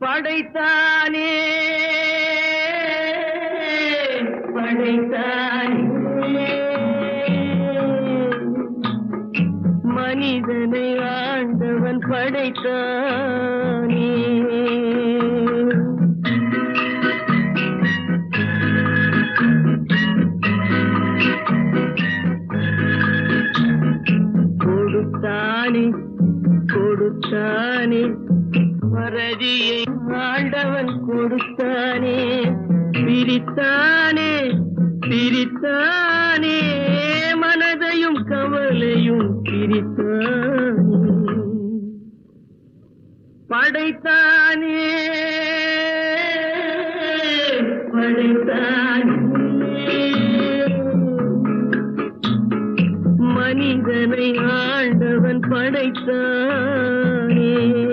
படைத்தானே படைத்தானே. மனிதனை ஆண்டவன் படைத்தானே. கொடுத்தானே கொடுத்தானே. பரதியை ஆண்டவன் கொடுத்தானே. பிரித்தானே பிரித்தானே. மனதையும் கவலையும் பிரித்தானே. படைத்தானே. படைத்தானே. மனிதனை ஆண்டவன் படைத்தானே.